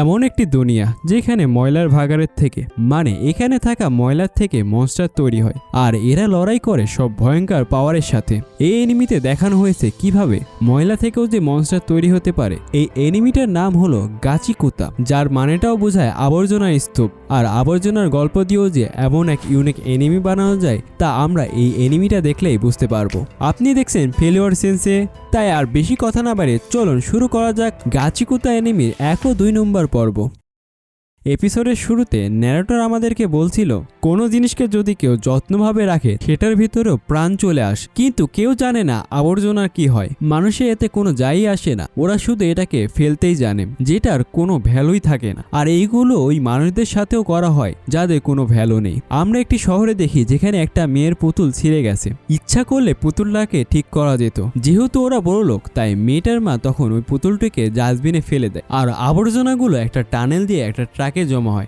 এমন একটি দুনিয়া যেখানে ময়লার ভাগারের থেকে মানে এখানে থাকা ময়লার থেকে মনস্টার তৈরি হয়, আর এরা লড়াই করে সব ভয়ঙ্কর পাওয়ারের সাথে। এই এনিমিতে দেখানো হয়েছে কীভাবে ময়লা থেকেও যে মনস্টার তৈরি হতে পারে। এই এনিমিটার নাম হলো গাচিকুতা, যার মানেটাও বোঝায় আবর্জনা স্তূপ। আর আবর্জনার গল্প দিয়েও যে এমন এক ইউনিক এনিমি বানানো যায়, তা আমরা এই এনিমিটা দেখলেই বুঝতে পারব। আপনি দেখছেন ফেলিওর সেন্সে তাই আর বেশি কথা না বাড়ে চলুন শুরু করা যাক গাছিকুতা এনিমির এক ও দুই নম্বর পর্ব। এপিসোডের শুরুতে ন্যারেটর আমাদেরকে বলছিল, কোনো জিনিসকে যদি কেউ যত্নভাবে রাখে, সেটার ভিতরেও প্রাণ চলে আসে। কিন্তু কেউ জানে না আবর্জনার কি হয়। মানুষে এতে কোনো যাই আসে না। ওরা শুধু এটাকে ফেলতেই জানে, যেটার কোনো ভ্যালুই থাকে না। আর এইগুলো ওই মানুষদের সাথেও করা হয়, যাদের কোনো ভ্যালু নেই। আমরা একটি শহরে দেখি, যেখানে একটা মেয়ের পুতুল ছিঁড়ে গেছে। ইচ্ছা করলে পুতুলটাকে ঠিক করা যেত। যেহেতু ওরা বড় লোক, তাই মেয়েটার মা তখন ওই পুতুলটিকে ডাস্টবিনে ফেলে দেয়। আর আবর্জনাগুলো একটা টানেল দিয়ে একটা ট্রাকে জমা হয়।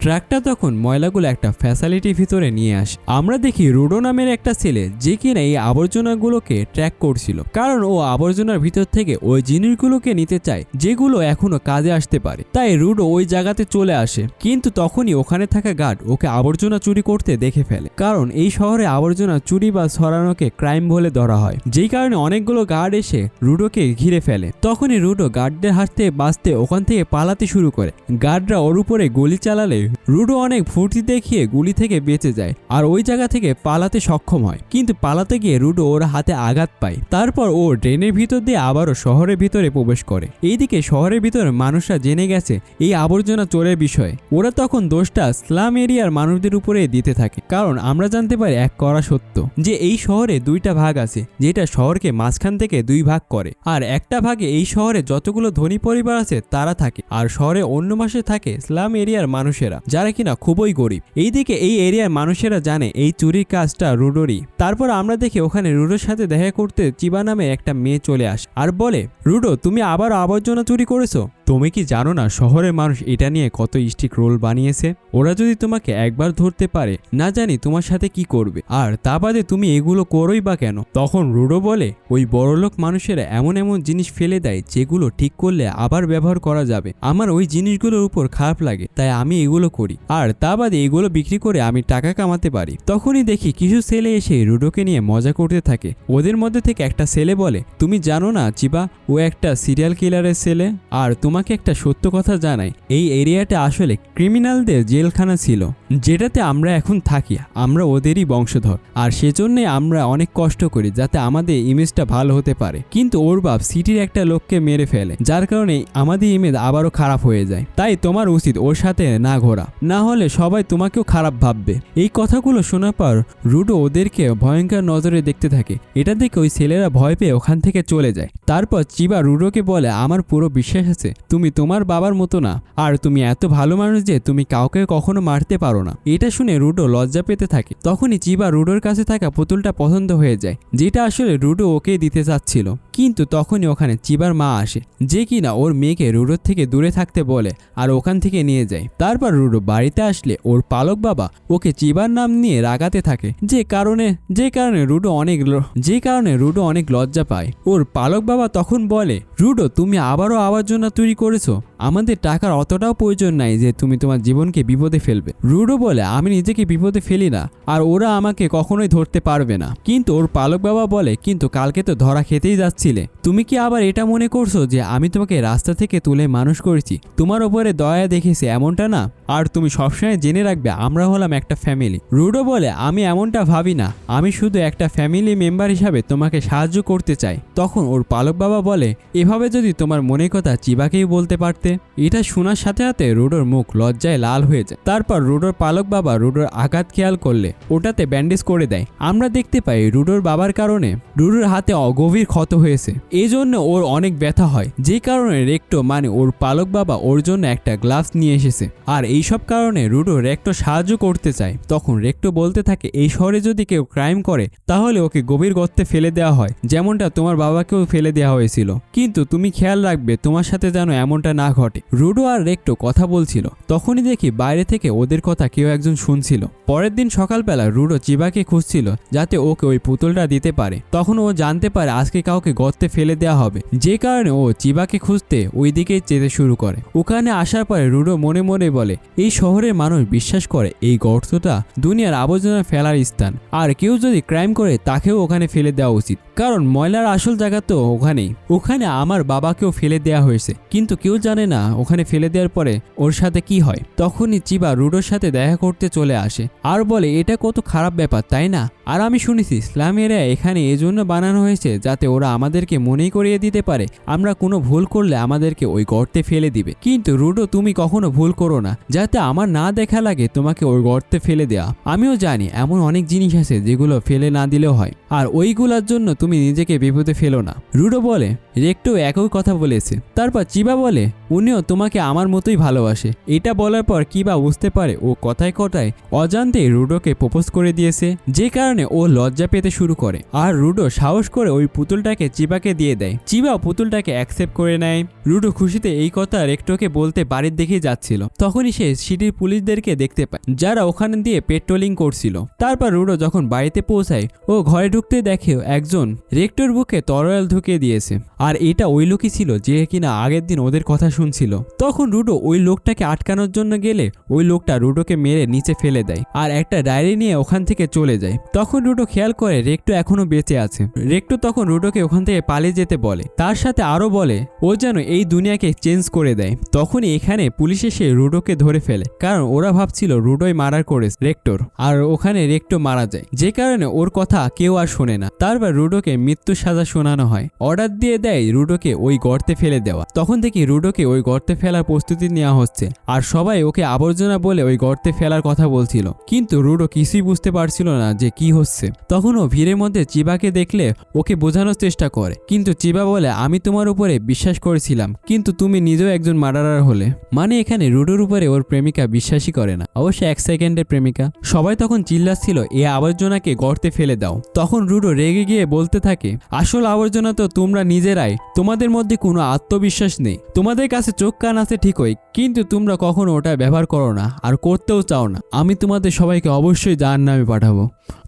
ট্রাকটা তখন ময়লাগুলো একটা ফ্যাসিলিটির ভিতরে নিয়ে আসে। আমরা দেখি রুডো নামের একটা ছেলে যে কিনা এই আবর্জনাগুলোকে ট্র্যাক করছিল। কারণ ও আবর্জনার ভিতর থেকে ওই জিনিসগুলোকে নিতে চায়, যেগুলো এখনও কাজে আসতে পারে। তাই রুডো ওই জায়গাতে চলে আসে। কিন্তু তখনই ওখানে থাকা গার্ড ওকে আবর্জনা চুরি করতে দেখে ফেলে। কারণ এই শহরে আবর্জনা চুরি বা সরানোকে ক্রাইম বলে ধরা হয়। যেই কারণে অনেকগুলো গার্ড এসে রুডোকে ঘিরে ফেলে। তখনই রুডো গার্ডদের থেকে বাঁচতে ওখান থেকে পালাতে শুরু করে। গার্ডরা ওর উপরে গুলি চালালে রুডো অনেক ফুর্তি দেখিয়ে গুলি থেকে বেঁচে যায় আর ওই জায়গা থেকে পালাতে সক্ষম হয়। কিন্তু পালাতে গিয়ে রুডো ওর হাতে আঘাত পায়। তারপর ও ড্রেনের ভিতর দিয়ে আবারও শহরের ভিতরে প্রবেশ করে। এইদিকে শহরের ভিতরে মানুষরা জেনে গেছে এই আবর্জনা চোরের বিষয়ে। ওরা তখন দোষটা স্লাম এরিয়ার মানুষদের উপরে দিতে থাকে। কারণ আমরা জানতে পারি এক করা সত্য যে এই শহরে দুইটা ভাগ আছে, যেটা শহরকে মাঝখান থেকে দুই ভাগ করে। আর একটা ভাগে এই শহরে যতগুলো ধনী পরিবার আছে, তারা থাকে। আর শহরে অন্য মাসে থাকে স্লাম এরিয়ার মানুষেরা। যারা কিনা খুবই গরিব। এইদিকে এই এরিয়ার মানুষেরা জানে এই চুরির কাজটা রুডোরই। তারপর আমরা দেখি ওখানে রুডোর সাথে দেখা করতে চিবা নামে একটা মেয়ে চলে আস। আর বলে, রুডো, তুমি আবার আবর্জনা চুরি করেছ? তুমি কি জানো না শহরের মানুষ এটা নিয়ে কত স্টিক রোল বানিয়েছে? ওরা যদি তোমাকে একবার ধরতে পারে, না জানি তোমার সাথে কি করবে। আর তা বাদে তুমি এগুলো করোই বা কেন? তখন রুডো বলে, ওই বড়লোক মানুষেরা এমন এমন জিনিস ফেলে দেয় যেগুলো ঠিক করলে আবার ব্যবহার করা যাবে। আমার ওই জিনিসগুলোর উপর খারাপ লাগে, তাই আমি এগুলো করি। আর তা বাদে এগুলো বিক্রি করে আমি টাকা কামাতে পারি। তখনই দেখি কিছু ছেলে এসে রুডোকে নিয়ে মজা করতে থাকে। ওদের মধ্যে থেকে একটা ছেলে বলে, তুমি জানো না চিবা, ও একটা সিরিয়াল কিলারের ছেলে। আর তোমাকে একটা সত্য কথা জানাই। এই এরিয়াটা আসলে ক্রিমিনালদের জেলখানা ছিল, যেটাতে আমরা এখন থাকি। আমরা ওদেরই বংশধর, আর সেজন্যে আমরা অনেক কষ্ট করি যাতে আমাদের ইমেজটা ভালো হতে পারে। কিন্তু ওর বাপ সিটির একটা লোককে মেরে ফেলে, যার কারণে আমাদের ইমেজ আবারও খারাপ হয়ে যায়। তাই তোমার উচিত ওর সাথে না ঘোরা। না হলে সবাই তোমাকেও খারাপ ভাববে। এই কথাগুলো শোনার পর রুডো ওদেরকে ভয়ঙ্কর নজরে দেখতে থাকে। এটা দেখে ওই ছেলেরা ভয় পেয়ে ওখান থেকে চলে যায়। তারপর চিবা রুডোকে বলে, আমার পুরো বিশ্বাস আছে তুমি তোমার বাবার মতো না। আর তুমি এত ভালো মানুষ যে তুমি কাউকে কখনো মারতে পারো না। এটা শুনে রুডো লজ্জা পেতে থাকে। তখনই চিবা রুডোর কাছে থাকা পুতুলটা পছন্দ হয়ে যায়, যেটা আসলে রুডো ওকে দিতে চাচ্ছিল। কিন্তু তখনই ওখানে চিবার মা আসে, যে কিনা ওর মেয়েকে রুডোর থেকে দূরে থাকতে বলে আর ওখান থেকে নিয়ে যায়। তারপর রুডো বাড়িতে আসলে ওর পালক বাবা ওকে চিবার নাম নিয়ে রাগাতে থাকে। যে কারণে যে কারণে রুডো অনেক যে কারণে রুডো অনেক লজ্জা পায়। ওর পালক বাবা তখন বলে রুডো তুমি আবারও আবর্জনা তৈরি করেছ? আমাদের টাকার অতটাও প্রয়োজন নাই যে তুমি তোমার জীবনকে বিপদে ফেলবে। রুডো বলে, আমি নিজেকে বিপদে ফেলি না, আর ওরা আমাকে কখনোই ধরতে পারবে না। কিন্তু ওর পালক বাবা বলে, কিন্তু কালকে তো ধরা খেতেই যাচ্ছিলে। তুমি কি আবার এটা মনে করছ যে আমি তোমাকে রাস্তা থেকে তুলে মানুষ করেছি? তোমার ওপরে দয়া দেখেছি এমনটা না? আর তুমি সবসময় জেনে রাখবে, আমরা হলাম একটা ফ্যামিলি। রুডো বলে, আমি এমনটা ভাবি না। আমি শুধু একটা ফ্যামিলি মেম্বার হিসাবে তোমাকে সাহায্য করতে চাই। তখন ওর পালক বাবা বলে, এভাবে যদি তোমার মনের কথা চিবাকেই বলতে পারতে এটা শোনার সাথে সাথে রুডোর মুখ লজ্জায় লাল হয়ে যায়। তারপর রুডোর পালক বাবা রুডোর আঘাত খেয়াল করলে, ওটাতে ব্যান্ডেজ করে দেয়। আমরা দেখতে পাই রুডোর বাবার কারণে রুডোর হাতে অগভীর ক্ষত হয়েছে। এই জন্য ওর অনেক ব্যথা হয়। যে কারণে রেক্টো মানে ওর পালক বাবা ওর জন্য একটা গ্লাভস নিয়ে এসেছে। আর এই সব কারণে রুডো রেক্টো সাহায্য করতে চায়। তখন রেক্টো বলতে থাকে, এই শহরে যদি কেউ ক্রাইম করে, তাহলে ওকে গভীর গর্তে ফেলে দেওয়া হয়। যেমনটা তোমার বাবাকেও ফেলে দেওয়া হয়েছিল। কিন্তু তুমি খেয়াল রাখবে, তোমার সাথে যেন এমনটা না ঘটে। রুডো আর রেক্টো কথা বলছিল। তখনই দেখি বাইরে থেকে ওদের কথা কেউ একজন শুনছিল। পরের দিন সকালবেলা রুডো চিবাকে খুঁজছিল যাতে ওকে ওই পুতুলটা দিতে পারে। তখন ও জানতে পারে আজকে কাউকে গর্তে ফেলে দেওয়া হবে। যে কারণে ও চিবাকে খুঁজতে ওই দিকেই যেতে শুরু করে। ওখানে আসার পরে রুডো মনে মনে বলে, এই শহরের মানুষ বিশ্বাস করে এই গর্তটা দুনিয়ার আবর্জনা ফেলার স্থান। আর কেউ যদি ক্রাইম করে তাকেও ওখানে ফেলে দেওয়া উচিত। কারণ ময়লার আসল জায়গা তো ওখানেই। ওখানে আমার বাবাকেও ফেলে দেওয়া হয়েছে। কিন্তু কেউ জানে না, ওখানে ফেলে দেওয়ার পরে ওর সাথে কি হয়? তখনই চিবা রুডোর সাথে দেখা করতে চলে আসে। আর বলে, এটা কত খারাপ ব্যাপার, তাই না? আর আমি শুনেছি ইসলাম এরিয়া এখানে এজন্য বানানো হয়েছে যাতে ওরা আমাদেরকে মনেই করিয়ে দিতে পারে। আমরা কোনো ভুল করলে আমাদেরকে ওই গর্তে ফেলে দিবে। কিন্তু রুডো, তুমি কখনো ভুল করো না। যাতে আমার না দেখা লাগে, তোমাকে ওই গর্তে ফেলে দেওয়া আমিও জানি, এমন অনেক জিনিস আছে যেগুলো ফেলে না দিলেও হয়। আর ওইগুলার জন্য তুমি নিজেকে বিপদে ফেলো না। রুডো বলে, রেক্টো একই কথা বলেছে। তারপর চিবা বলে, উনিও তোমাকে আমার মতোই ভালোবাসে। এটা বলার পর কিবা বুঝতে পারে ও কথায় কথায় অজান্তেই রুডোকে প্রপোজ করে দিয়েছে, যে কারণে ও লজ্জা পেতে শুরু করে। আর রুডো সাহস করে ওই পুতুলটাকে চিবাকে দিয়ে দেয়। চিবা পুতুলটাকে অ্যাকসেপ্ট করে নেয়। রুডো খুশিতে এই কথা রেক্টোকে বলতে বাড়ির দিকে যাচ্ছিল। তখনই সে সিটির পুলিশদেরকে দেখতে পায়, যারা ওখানে দিয়ে পেট্রোলিং করছিল। তারপর রুডো যখন বাড়িতে পৌঁছায়, ও ঘরে ঢুকতে দেখে একজন রেক্টোর বুকে তরোয়াল ঢুকিয়ে দিয়েছে। আর এটা ওই লোকই ছিল যে কিনা আগের দিন ওদের কথা শুনছিল। তখন রুডো ওই লোকটাকে আটকানোর জন্য গেলে ওই লোকটা রুডোকে মেরে নিচে ফেলে দেয় আর একটা ডায়েরি নিয়ে ওখান থেকে চলে যায়। তখন রুডো খেয়াল করে রেক্টো এখনও বেঁচে আছে। রেক্টো তখন রুডোকে ওখান থেকে পালিয়ে যেতে বলে। তার সাথে আরও বলে, ও যেন এই দুনিয়াকে চেঞ্জ করে দেয়। তখনই এখানে পুলিশ এসে রুডোকে ধরে ফেলে, কারণ ওরা ভাবছিল রুডোই মারার করে রেক্টোর। আর ওখানে রেক্টো মারা যায়। যে কারণে ওর কথা কেউ আর শোনে না। তারপর রুডোকে মৃত্যু সাজা শোনানো হয়। অর্ডার দিয়ে দেয় রুডোকে ওই গর্তে ফেলে দেওয়া। তখন থেকে রুডোকে ওই গর্তে ফেলার প্রস্তুতি নেওয়া হচ্ছে। আর সবাই ওকে আবর্জনা বলে ওই গর্তে ফেলার কথা বলছিল। কিন্তু রুডো কিছুই বুঝতে পারছিল না যে কি হচ্ছে। তখন ও ভিড়ের মধ্যে চিবাকে দেখলে ওকে বোঝানোর চেষ্টা করে। কিন্তু চিবা বলে, আমি তোমার উপরে বিশ্বাস করেছিলাম। কিন্তু তুমি নিজেও একজন মার্ডারার হলে। মানে এখানে রুডোর উপরে ওর প্রেমিকা বিশ্বাসই করে না। অবশ্য এক সেকেন্ডের প্রেমিকা। সবাই তখন চিল্লাচ্ছিল, এ আবর্জনাকে গর্তে ফেলে দাও। তখন রুডো রেগে গিয়ে বলতে থাকে, আসল আবর্জনা তো তোমরা নিজেরাই, তোমাদের মধ্যে কোনো আত্মবিশ্বাস নেই। তোমাদের কাছে চোখ কান আছে ঠিকই, কিন্তু তোমরা কখনো ওটা ব্যবহার করো না আর করতেও চাও না। আমি তোমাদের সবাইকে অবশ্যই জাহান নামে পাঠাবো।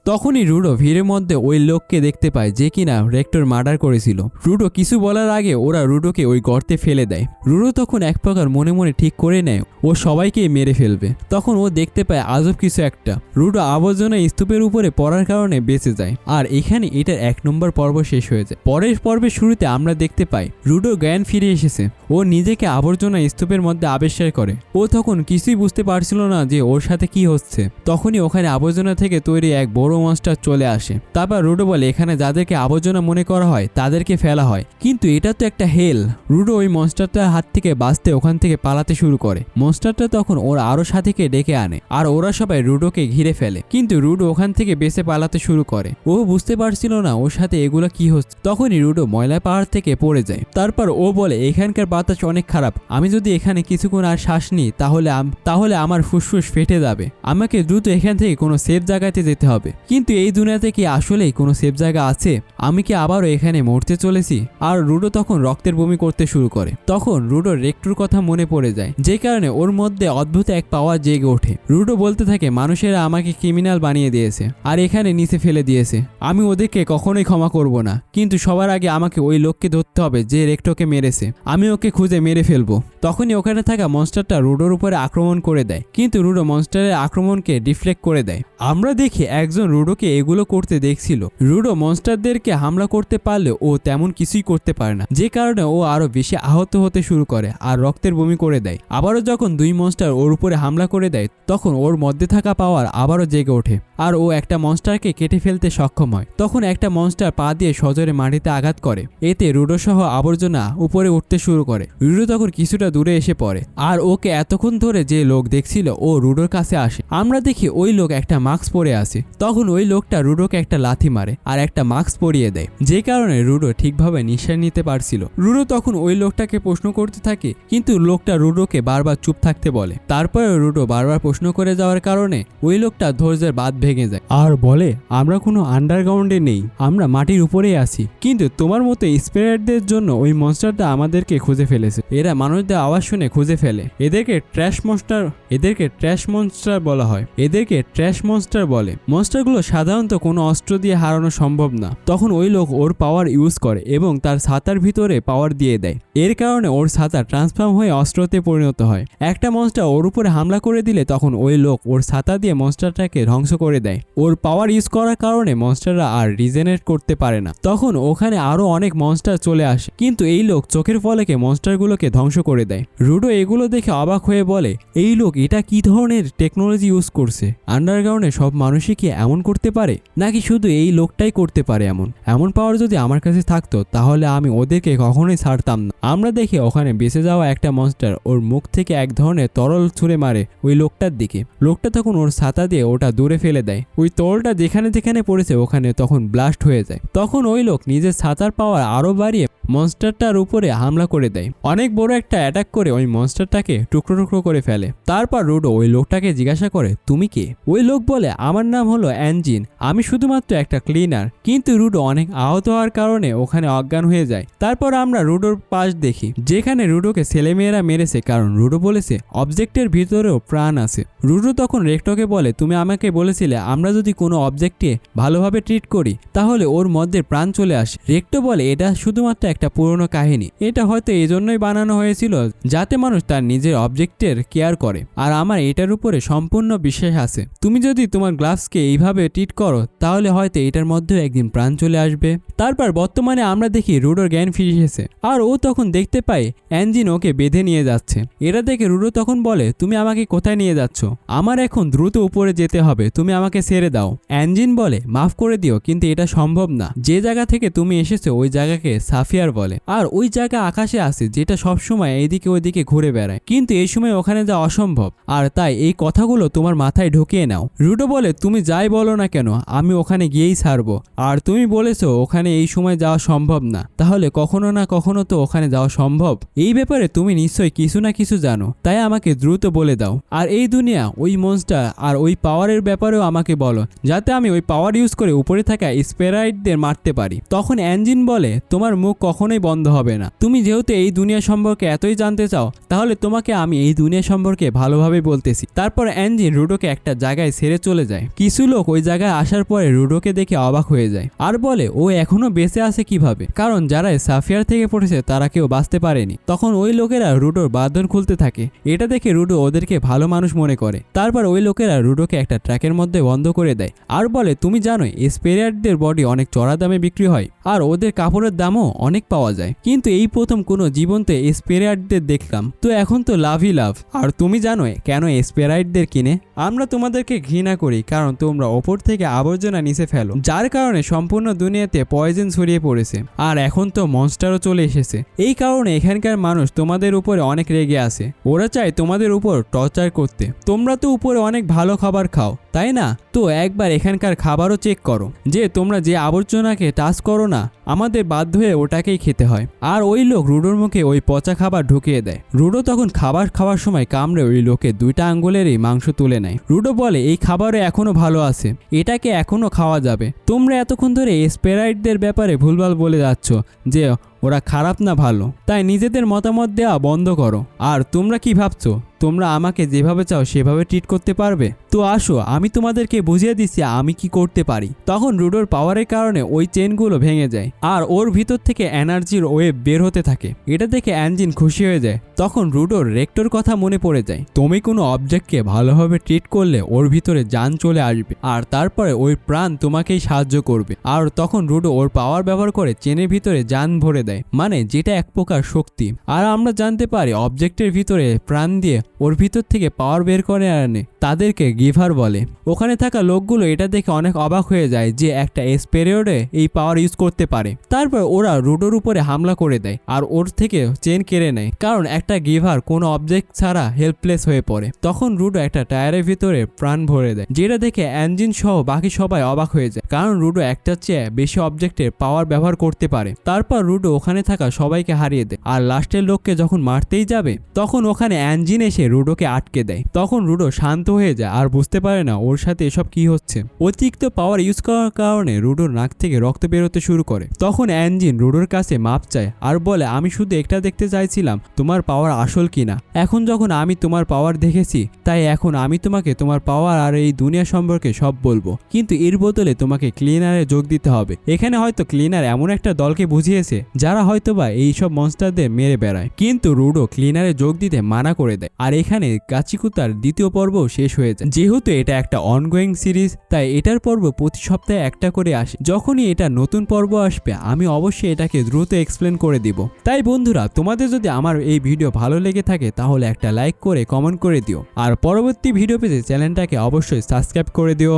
তখনই রুডো ভিড়ের মধ্যে ওই লোককে দেখতে পায় যে কিনা রেক্টর মার্ডার করেছিল। রুডো কিছু বলার আগে ওরা রুডোকে ওই গর্তে ফেলে দেয়। রুডো তখন এক প্রকার মনে মনে ঠিক করে নেয়, ও সবাইকেই মেরে ফেলবে। তখন ও দেখতে পায় আজব কিছু একটা। রুডো আবর্জনা স্তূপের উপরে পড়ার কারণে বেঁচে যায়। আর এখানে এটার এক নম্বর পর্ব শেষ হয়ে যায়। পরের পর্বের শুরুতে আমরা দেখতে পাই, রুডো জ্ঞান ফিরে এসেছে। ও নিজেকে আবর্জনা স্তূপের মধ্যে আবিষ্কার করে। ও তখন কিছুই বুঝতে পারছিল না যে ওর সাথে কি হচ্ছে। তখনই ওখানে আবর্জনা থেকে তৈরি এক বড় মনস্টার চলে আসে। তারপর রুডো বলে, এখানে যাদেরকে আবর্জনা মনে করা হয়, তাদেরকে ফেলা হয়। কিন্তু এটা তো একটা হেল। রুডো ওই মনস্টারটার হাত থেকে বাঁচতে ওখান থেকে পালাতে শুরু করে। মনস্টারটা তখন ওর আরও সাথীকে ডেকে আনে, আর ওরা সবাই রুডোকে ঘিরে ফেলে। কিন্তু রুডো ওখান থেকে বেঁচে পালাতে শুরু করে। ও বুঝতে পারছিল না ওর সাথে এগুলো কি হচ্ছে। তখনই রুডো ময়লা পাহাড় থেকে পড়ে যায়। তারপর ও বলে, এখানকার বাতাস অনেক খারাপ। আমি যদি এখানে কিছুক্ষণ আর শ্বাস নিই, তাহলে তাহলে আমার ফুসফুস ফেটে যাবে। আমাকে দ্রুত এখান থেকে কোনো সেফ জায়গাতে যেতে হবে। কিন্তু এই দুনিয়াতে কি আসলেই কোনো সেফ জায়গা আছে? আমি কি আবারও এখানে মরতে চলেছি? আর রুডো তখন রক্তের বমি করতে শুরু করে। তখন রুডোর রেক্টুর কথা মনে পড়ে যায়, যে কারণে ওর মধ্যে অদ্ভুত এক পাওয়ার জেগে ওঠে। রুডো বলতে থাকে, মানুষেরা আমাকে ক্রিমিনাল বানিয়ে দিয়েছে আর এখানে নিচে ফেলে দিয়েছে। আমি ওদেরকে কখনোই ক্ষমা করব না। কিন্তু সবার আগে আমাকে ওই লোককে ধরতে হবে যে রেক্টোকে মেরেছে। আমি ওকে খুঁজে মেরে ফেলব। তখনই ওখানে থাকা মনস্টারটা রুডোর উপরে আক্রমণ করে দেয়। কিন্তু রুডো মনস্টারের আক্রমণকে ডিফ্লেক্ট করে দেয়। আমরা দেখি একজন রুডোকে এগুলো করতে দেখছিল। রুডো মনস্টারদেরকে হামলা করতে পারলে ও তেমন কিছুই করতে পারে না, যে কারণে ও আরও বেশি আহত হতে শুরু করে আর রক্তের বমি করে দেয়। আবারও যখন দুই মনস্টার ওর উপরে হামলা করে দেয়, তখন ওর মধ্যে থাকা পাওয়ার আবারও জেগে ওঠে আর ও একটা মনস্টারকে কেটে ফেলতে সক্ষম হয়। তখন একটা মনস্টার পা দিয়ে সজোরে মাটিতে আঘাত করে। এতে রুডো সহ আবর্জনা উপরে উঠতে শুরু করে। রুডো তখন কিছুটা দূরে এসে পড়ে আর ওকে এতক্ষণ ধরে যে লোক দেখছিল ও রুডোর কাছে আসে। আমরা দেখি ওই লোক একটা মাস্ক পরে আছে। তখন তখন ওই লোকটা রুডোকে একটা লাথি মারে আর একটা মাস্ক পরিয়ে দেয়। যে কারণে রুডো ঠিকভাবে নিঃশ্বাস নিতে পারছিল। রুডো তখন ওই লোকটাকে প্রশ্ন করতে থাকে, কিন্তু লোকটা রুডোকে বারবার চুপ থাকতে বলে। তারপরে রুডো বারবার প্রশ্ন করে যাওয়ার কারণে ওই লোকটা ধৈর্যের বাদ ভেঙে যায়। আর বলে, আমরা কোনো আন্ডারগ্রাউন্ডে নেই, আমরা মাটির উপরেই আছি। কিন্তু তোমার মতো স্পিরিটদের জন্য ওই মনস্টারটা আমাদেরকে খুঁজে ফেলেছে। এরা মানুষদের আওয়াজ শুনে খুঁজে ফেলে। এদেরকে ট্র্যাশ মনস্টার এদেরকে ট্র্যাশ মনস্টার বলা হয়। এদেরকে ট্র্যাশ মনস্টার বলে। মনস্টারগুলো সাধারণত কোনো অস্ত্র দিয়ে হারানো সম্ভব না। তখন ওই লোক ওর পাওয়ার ইউজ করে এবং তার ছাতার ভিতরে পাওয়ার দিয়ে দেয়। এর কারণে ওর ছাতা ট্রান্সফর্ম হয়ে অস্ত্রতে পরিণত হয়। একটা মনস্টার ওর উপরে হামলা করে দিলে তখন ওই লোক ওর ছাতা দিয়ে মনস্টারটাকে ধ্বংস করে দেয়। ওর পাওয়ার ইউজ করার কারণে মনস্টাররা আর রিজেনারেট করতে পারে না। তখন ওখানে আরও অনেক মনস্টার চলে আসে। কিন্তু এই লোক চোখের ফলেকে মনস্টারগুলোকে ধ্বংস করে দেয়। রুডো এগুলো দেখে অবাক হয়ে বলে, এই লোক এটা কি ধরনের টেকনোলজি ইউজ করছে? আন্ডারগ্রাউন্ডে সব মানুষই কি এমন করতে পারে, নাকি শুধু এই লোকটাই করতে পারে এমন? এমন পাওয়ার যদি আমার কাছে থাকতো, তাহলে আমি ওদেরকে কখনোই ছাড়তাম না। আমরা দেখি ওখানে বেঁচে যাওয়া একটা মনস্টার ওর মুখ থেকে এক ধরনের তরল ছুঁড়ে মারে ওই লোকটার দিকে। লোকটা তখন ওর ছাতা দিয়ে ওটা দূরে ফেলে দেয়। ওই তরলটা যেখানে যেখানে পড়েছে ওখানে তখন ব্লাস্ট হয়ে যায়। তখন ওই লোক নিজের ছাতার পাওয়ার আরও বাড়িয়ে মনস্টারটার উপরে হামলা করে দেয়। অনেক বড় একটা অ্যাটাক করে ওই মনস্টারটাকে টুকরো টুকরো করে ফেলে। তারপর রুডো ওই লোকটাকে জিজ্ঞাসা করে, তুমি কে? ওই লোক বলে, আমার নাম হলো অ্যাঞ্জিন আমি শুধুমাত্র একটা ক্লিনার কিন্তু রুডো অনেক আহত হওয়ার কারণে ওখানে অজ্ঞান হয়ে যায়। তারপর আমরা রুডোর পাশ দেখি, যেখানে রুডোকে ছেলেমেয়েরা মেরেছে, কারণ রুডো বলেছে অবজেক্টের ভিতরেও প্রাণ আছে। রুডো তখন রেক্টোকে বলে, তুমি আমাকে বলেছিলে, আমরা যদি কোনো অবজেক্টকে ভালোভাবে ট্রিট করি, তাহলে ওর মধ্যে প্রাণ চলে আসে। রেক্টো বলে, এটা শুধুমাত্র একটা পুরনো কাহিনী। এটা হয়তো এই জন্যই বানানো হয়েছিল, যাতে মানুষ তার নিজের অবজেক্টের কেয়ার করে। আর আমার এটার উপরে সম্পূর্ণ বিশ্বাস আছে। তুমি যদি তোমার গ্লাভসকে এইভাবে ট্রিট করো, তাহলে হয়তো এটার মধ্যেও একদিন প্রাণ চলে আসবে। তারপর বর্তমানে আমরা দেখি রুডোর জ্ঞান ফিরে এসেছে, আর ও তখন দেখতে পায় অ্যাঞ্জিন ওকে বেঁধে নিয়ে যাচ্ছে। এটা দেখে রুডো তখন বলে, তুমি আমাকে কোথায় নিয়ে যাচ্ছ? আমার এখন দ্রুত উপরে যেতে হবে, তুমি আমাকে ছেড়ে দাও। অ্যাঞ্জিন বলে, মাফ করে দিও, কিন্তু এটা সম্ভব না। যে জায়গা থেকে তুমি এসেছ, ওই জায়গাকে সাফিয়ার বলে, আর ওই জায়গা আকাশে আছে, যেটা সবসময় এইদিকে ওইদিকে ঘুরে বেড়ায়। কিন্তু এই সময় ওখানে যাওয়া অসম্ভব, আর তাই এই কথাগুলো তোমার মাথায় ঢুকিয়ে নাও। রুডো বলে, তুমি যাই বলো না কেন, আমি ওখানে গিয়েই ছাড়বো। আর তুমি বলেছ, ওখানে এই সময় যাওয়া সম্ভব না। তাহলে কখনো না কখনো তো ওখানে যাওয়া সম্ভব। এই ব্যাপারে তুমি নিশ্চয়ই কিছু না কিছু জানো। তাই আমাকে দ্রুত বলে দাও। আর এই দুনিয়া, ওই মনস্টার আর ওই পাওয়ারের ব্যাপারেও আমাকে বলো, যাতে আমি ওই পাওয়ার ইউজ করে উপরে থাকা স্পেরাইটদের মারতে পারি। তখন অ্যাঞ্জিন বলে, তোমার মুখ কখনোই বন্ধ হবে না। তুমি যেহেতু এই দুনিয়া সম্পর্কে এতই জানতে চাও, তাহলে তোমাকে আমি এই দুনিয়া সম্পর্কে ভালোভাবে বলতেছি। তারপর অ্যাঞ্জিন রুডোকে একটা জায়গায় ছেড়ে চলে যায়। কিছু লোক ওই জায়গায় আসার পরে রুডোকে দেখে অবাক হয়ে যায়। আর বলে, ও এখনও বেঁচে আছে কীভাবে? কারণ যারা সাফিয়ার থেকে পড়েছে, তারা কেউ বাঁচতে পারেনি। তখন ওই লোকেরা রুডোর বাঁধন খুলতে থাকে। এটা দেখে রুডো ওদেরকে ভালো মানুষ মনে করে। তারপর ওই লোকেরা রুডোকে একটা ট্র্যাকের মধ্যে বন্ধ করে দেয়। আর বলে, তুমি জানো স্পেরিয়ারদের বডি অনেক চড়া দামে বিক্রি হয় আর ওদের কাপড়ের দামও অনেক পাওয়া যায়। কিন্তু এই প্রথম কোনো জীবন্ত স্পেরিয়ারদের দেখলাম। তো এখন তো লাভই লাভ। আর তুমি জানো কেন স্পেরাইটদের কিনে? আমরা তোমাদেরকে ঘৃণা করি, কারণ তোমরা ওপর থেকে আবর্জনা নিচে ফেলো, যার কারণে সম্পূর্ণ দুনিয়াতে পয়জন ছড়িয়ে পড়েছে। আর এখন তো মনস্টারও চলে এসেছে। এই কারণে এখানকার মানুষ তোমাদের উপরে অনেক রেগে আছে। ওরা চায় তোমাদের উপর টর্চার করতে। তোমরা তো উপরে অনেক ভালো খাবার খাও, তাই না? তো একবার এখানকার খাবারও চেক করো। যে তোমরা যে আবর্জনাকে টাচ করো না আমাদের বাধ্য হয়ে ওটাকেই খেতে হয়। আর ওই লোক রুডোর মুখে ওই পচা খাবার ঢুকিয়ে দেয়। রুডো তখন খাবার খাওয়ার সময় কামড়ে ওই লোকে দুইটা আঙ্গুলেরই মাংস তুলে নেয়। রুডো বলে, এই খাবারে এখনও ভালো আছে। এটাকে এখনও খাওয়া যাবে। তোমরা এতক্ষণ ধরে স্পেরাইটদের ব্যাপারে ভুলভাল বলে যাচ্ছ যে ওরা খারাপ না ভালো। তাই নিজেদের মতামত দেওয়া বন্ধ করো। আর তোমরা কি ভাবছ? তোমরা আমাকে যেভাবে চাও সেভাবে ট্রিট করতে পারবে? তো আসো, আমি তোমাদেরকে বুঝিয়ে দিচ্ছি আমি কি করতে পারি। তখন রুডোর পাওয়ারের কারণে ওই চেনগুলো ভেঙে যায় আর ওর ভিতর থেকে এনার্জির ওয়েব বের হতে থাকে। এটা দেখে অ্যাঞ্জিন খুশি হয়ে যায়। তখন রুডোর রেক্টর কথা মনে পড়ে যায়। তুমি কোনো অবজেক্টকে ভালোভাবে ট্রিট করলে ওর ভিতরে যান চলে আসবে আর তারপরে ওই প্রাণ তোমাকেই সাহায্য করবে। আর তখন রুডো ওর পাওয়ার ব্যবহার করে চেনের ভিতরে যান ভরে দেয়। দেয় মানে যেটা এক প্রকার শক্তি। আর আমরা জানতে পারি অবজেক্টের ভিতরে প্রাণ দিয়ে ওর ভিতর থেকে পাওয়ার বের করে আনে, তাদেরকে গিভার বলে। ওখানে থাকা লোকগুলো এটা দেখে অনেক অবাক হয়ে যায় যে একটা এসপেরিয়ডে এই পাওয়ার ইউজ করতে পারে। তারপর ওরা রুডোর উপরে হামলা করে দেয়, আর ওর থেকে চেন কেড়ে নেয়। কারণ একটা গিভার কোনো অবজেক্ট ছাড়া হেল্পলেস হয়ে পড়ে। তখন রুডো একটা টায়ারের ভিতরে প্রাণ ভরে দেয়, যেটা দেখে অ্যাঞ্জিন সহ বাকি সবাই অবাক হয়ে যায়। কারণ রুডো একটার চেয়ে বেশি অবজেক্টের পাওয়ার ব্যবহার করতে পারে। তারপর রুডো ওখানে থাকা সবাইকে হারিয়ে দেয়। আর লাস্টের লোককে যখন মারতেই যাবে, তখন ওখানে অ্যাঞ্জিন এসে রুডোকে আটকে দেয়। তখন রুডো শান্ত হয়ে যায় আর বুঝতে পারে না ওর সাথে এসব কি হচ্ছে। অতিরিক্ত পাওয়ার ইউজ করার কারণে রুডোর নাক থেকে রক্ত বেরোতে শুরু করে। তখন অ্যাঞ্জিন রুডোর কাছে মাপ চায় আর বলে, আমি শুধু একটা দেখতে চাইছিলাম, তোমার পাওয়ার আসল কিনা? এখন যখন আমি তোমার পাওয়ার দেখেছি, তাই এখন আমি তোমাকে তোমার পাওয়ার আর এই দুনিয়া সম্পর্কে সব বলব। কিন্তু এর বদলে তোমাকে ক্লিনারে যোগ দিতে হবে। এখানে হয়তো ক্লিনার এমন একটা দলকে বুঝিয়েছে যারা হয়তোবা এই সব মনস্টারদের মেরে বেড়ায়। কিন্তু রুডো ক্লিনারে যোগ দিতে মানা করে দেয়। আর এখানে কাচিকুতার দ্বিতীয় পর্ব শেষ হয়ে যায়। যেহেতু এটা একটা অনগোয়িং সিরিজ তাই এটার পর্ব প্রতি সপ্তাহে একটা করে আসে। যখনই এটা নতুন পর্ব আসবে, আমি অবশ্যই এটাকে দ্রুত এক্সপ্লেন করে দিব। তাই বন্ধুরা, তোমাদের যদি আমার এই ভিডিও ভালো লেগে থাকে, তাহলে একটা লাইক করে কমেন্ট করে দিও। আর পরবর্তী ভিডিও পেতে চ্যানেলটাকে অবশ্যই সাবস্ক্রাইব করে দিও।